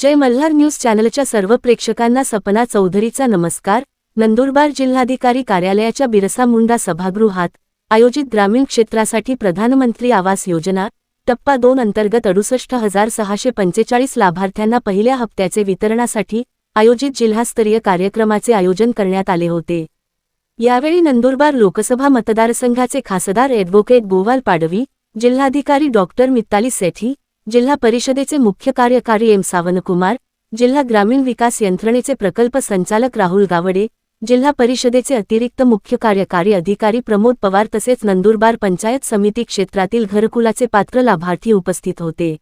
जय Malhar news चॅनलच्या सर्व प्रेक्षकांना सपना चौधरीचा नमस्कार. नंदुरबार जिल्हाधिकारी कार्यालयाच्या बिरसा मुंडा सभागृहात आयोजित ग्रामीण क्षेत्रासाठी प्रधानमंत्री आवास योजना टप्पा दोन अंतर्गत अडुसष्ट हजार सहाशे पंचेचाळीस लाभार्थ्यांना पहिल्या हप्त्याचे वितरणासाठी आयोजित जिल्हास्तरीय कार्यक्रमाचे आयोजन करण्यात आले होते. यावेळी नंदुरबार लोकसभा मतदारसंघाचे खासदार ॲडव्होकेट गोवाल पाडवी जिल्हाधिकारी डॉक्टर मित्ताली सेठी जिल्हा परिषदेचे मुख्य कार्यकारी एम सावनकुमार जिल्हा ग्रामीण विकास यंत्रणेचे प्रकल्प संचालक राहुल गावडे जिल्हा परिषदेचे अतिरिक्त मुख्य कार्यकारी अधिकारी प्रमोद पवार तसेच नंदुरबार पंचायत समिती क्षेत्रातील घरकुलाचे पात्र लाभार्थी उपस्थित होते.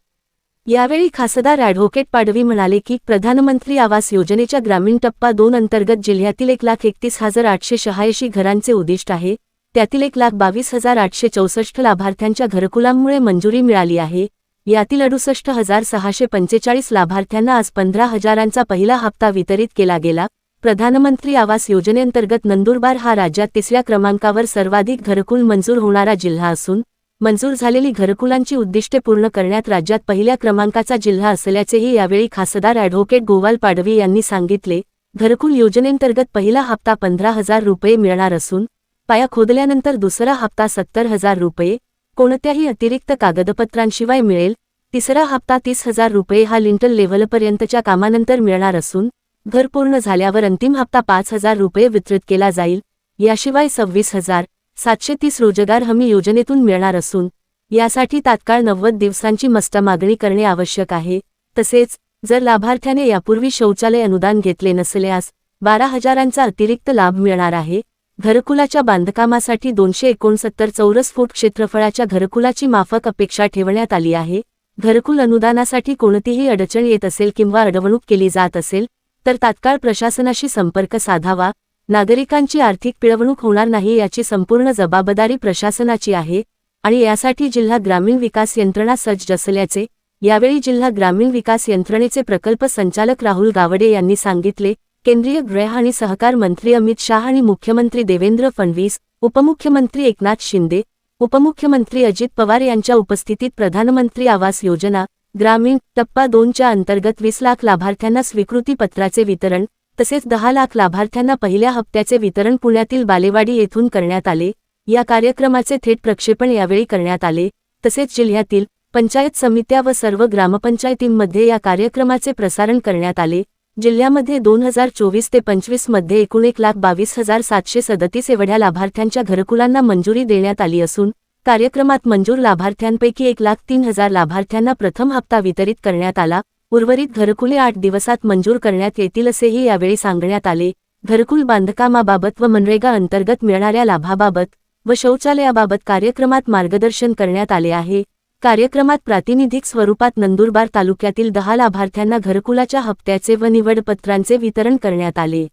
यावेळी खासदार ॲडव्होकेट पाडवी म्हणाले की प्रधानमंत्री आवास योजनेच्या ग्रामीण टप्पा दोन अंतर्गत जिल्ह्यातील एक लाख एकतीस हजार आठशे शहाऐंशी घरांचे उद्दिष्ट आहे. त्यातील एक लाख बावीस हजार आठशे चौसष्ट लाभार्थ्यांच्या घरकुलांमुळे मंजुरी मिळाली आहे. यातील अडुसष्ट हजार सहाशे पंचेचाळीस लाभार्थ्यांना आज पंधरा हजारांचा पहिला हप्ता वितरित केला गेला. प्रधानमंत्री आवास योजनेअंतर्गत नंदुरबार हा राज्यात तिसऱ्या क्रमांकावर सर्वाधिक घरकुल मंजूर होणारा जिल्हा असून मंजूर झालेली घरकुलांची उद्दिष्टे पूर्ण करण्यात राज्यात पहिल्या क्रमांकाचा जिल्हा असल्याचेही यावेळी खासदार ॲडव्होकेट गोवाल पाडवी यांनी सांगितले. घरकुल योजनेअंतर्गत पहिला हप्ता पंधरा हजार रुपये मिळणार असून पाया खोदल्यानंतर दुसरा हप्ता सत्तर हजार रुपये कोणत्याही अतिरिक्त कागदपत्रांशिवाय मिळेल. तिसरा हप्ता तीस हजार रुपये हा लिंटल लेव्हलपर्यंतच्या कामानंतर मिळणार असून घर पूर्ण झाल्यावर अंतिम हप्ता पाच हजार रुपये वितरित केला जाईल. याशिवाय सव्वीस हजार सातशे तीस रोजगार हमी योजनेतून मिळणार असून यासाठी तात्काळ नव्वद दिवसांची मस्त मागणी करणे आवश्यक आहे. तसेच जर लाभार्थ्याने यापूर्वी शौचालय अनुदान घेतले नसल्यास बारा हजारांचा अतिरिक्त लाभ मिळणार आहे. घरकुलाच्या बांधकामासाठी दोनशे एकोणसत्तर चौरस फूट क्षेत्रफळाच्या घरकुलाची माफक अपेक्षा ठेवण्यात आली आहे. घरकुल अनुदानासाठी कोणतीही अडचण येत असेल किंवा अडवणूक केली जात असेल तर तात्काळ प्रशासनाशी संपर्क साधावा. नागरिकांची आर्थिक पिळवणूक होणार नाही याची संपूर्ण जबाबदारी प्रशासनाची आहे आणि यासाठी जिल्हा ग्रामीण विकास यंत्रणा सज्ज असल्याचे यावेळी जिल्हा ग्रामीण विकास यंत्रणेचे प्रकल्प संचालक राहुल गावडे यांनी सांगितले. केंद्रीय गृह आणि सहकार मंत्री अमित शाह आणि मुख्यमंत्री देवेंद्र फडणवीस उपमुख्यमंत्री एकनाथ शिंदे उपमुख्यमंत्री अजित पवार यांच्या उपस्थितीत प्रधानमंत्री आवास योजना ग्रामीण टप्पा दोनच्या अंतर्गत वीस लाख लाभार्थ्यांना स्वीकृती पत्राचे वितरण तसेच दहा लाख लाभार्थ्यांना पहिल्या हप्त्याचे वितरण पुण्यातील बालेवाडी येथून करण्यात आले. या कार्यक्रमाचे थेट प्रक्षेपण यावेळी करण्यात आले. तसेच जिल्ह्यातील पंचायत समित्या व सर्व ग्रामपंचायतींमध्ये या कार्यक्रमाचे प्रसारण करण्यात आले. जिल्ह्यामध्ये दोन हजार चोवीस ते पंचवीसमध्ये एकूण एक लाख बावीस हजार सातशे सदतीस एवढ्या लाभार्थ्यांच्या घरकुलांना मंजुरी देण्यात आली असून कार्यक्रमात मंजूर लाभार्थ्यांपैकी एक लाख तीन हजार लाभार्थ्यांना प्रथम हप्ता वितरित करण्यात आला. उर्वरित घरकुले आठ दिवसात मंजूर करण्यात येतील असेही यावेळी सांगण्यात आले. घरकुल बांधकामाबाबत व मनरेगा अंतर्गत मिळणाऱ्या लाभाबाबत व शौचालयाबाबत कार्यक्रमात मार्गदर्शन करण्यात आले आहे. कार्यक्रमात प्रातिनिधिक स्वरूपात नंदुरबार तालुक्यातील दहा लाभार्थ्यांना घरकुलाच्या हप्त्याचे व निवडपत्रांचे वितरण करण्यात आले.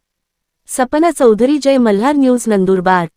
सपना चौधरी जय मल्हार न्यूज नंदुरबार.